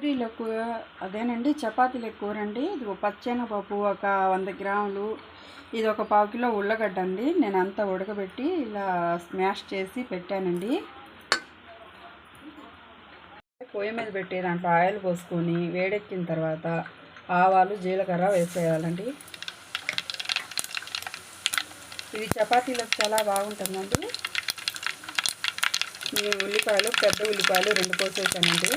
పూరీలో కూర అదేనండి? చపాతీల కూర అండి ఇది ఒక పచ్చెనపప్పు ఒక వంద గ్రాములు. ఇది ఒక పావు కిలో ఉల్లగడ్డ అండి నేను అంతా ఉడకబెట్టి ఇలా స్మాష్ చేసి పెట్టానండి. పొయ్యి మీద పెట్టి దాంట్లో ఆయిల్ పోసుకొని వేడెక్కిన తర్వాత ఆవాలు జీలకర్ర వేసేయాలండి. ఇది చపాతీలకు చాలా బాగుంటుందండి. ఉల్లిపాయలు పెద్ద ఉల్లిపాయలు రెండు కోసేసానండి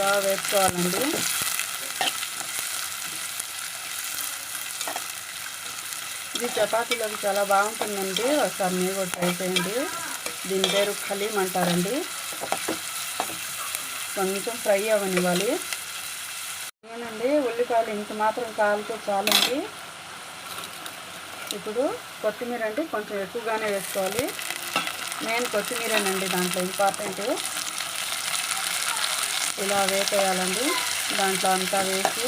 బాగా వేసుకోవాలండి ఇది చపాతీలోకి చాలా బాగుంటుందండి. ఒకసారి మీరు కూడా ట్రై చేయండి. దీని పేరు ఖలీం అంటారండి. కొంచెం ఫ్రై అవ్వనివ్వాలి. ఏనండి ఉల్లిపాయలు ఇంత మాత్రం కాలుతో చాలండి. ఇప్పుడు కొత్తిమీర అండి కొంచెం ఎక్కువగానే వేసుకోవాలి. మెయిన్ కొత్తిమీరేనండి దాంట్లో ఇంపార్టెంట్. ఇలా వేసేయాలండి దాంట్లో అంతా వేసి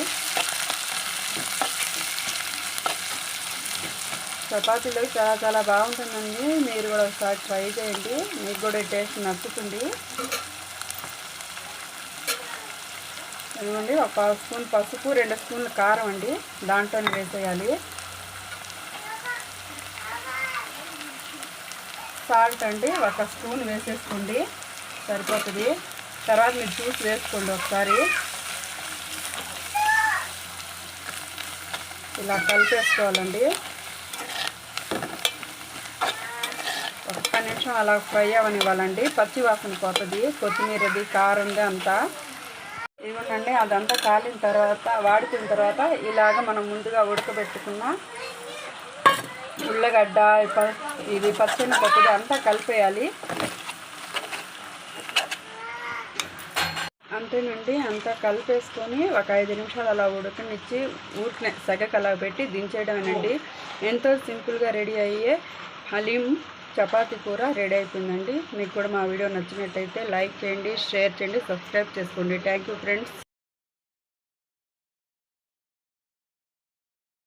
చపాతీలో చాలా చాలా బాగుంటుందండి. మీరు కూడా ఒకసారి ట్రై చేయండి. మీకు కూడా టేస్ట్ నచ్చుతుంది. ఇదిగోండి ఒక స్పూన్ పసుపు రెండు స్పూన్లు కారం అండి. దాంట్లోనే వేసేయాలి. సాల్ట్ అండి ఒక స్పూన్ వేసేసుకోండి. సరిపోతుంది. తర్వాత మీరు చూసి వేసుకోండి ఒకసారి. ఇలా కలిపేసుకోవాలండి. ఒక్క నిమిషం అలా ఫ్రై అవనివ్వాలండి. పచ్చి వాసన పోతుంది కొత్తిమీరది కారంది అంతా. ఇవ్వనండి అదంతా కాలిన తర్వాత వాడుకున్న తర్వాత ఇలాగ మనం ముందుగా ఉడకబెట్టుకున్న ఉల్లగడ్డ ప- ఇది పచ్చని పప్పుది అంతా కలిపేయాలి. అంతేనండి అంతా కలిపేసుకొని ఒక ఐదు నిమిషాలు అలా ఉడకనిచ్చి ఊరికనే సగకు అలా పెట్టి దించేయడమేనండి. ఎంతో సింపుల్గా రెడీ అయ్యే హలీం చపాతీ కూర రెడీ అయిపోయిందండి. మీకు కూడా మా వీడియో నచ్చినట్టయితే లైక్ చేయండి షేర్ చేయండి సబ్స్క్రైబ్ చేసుకోండి. Thank you friends.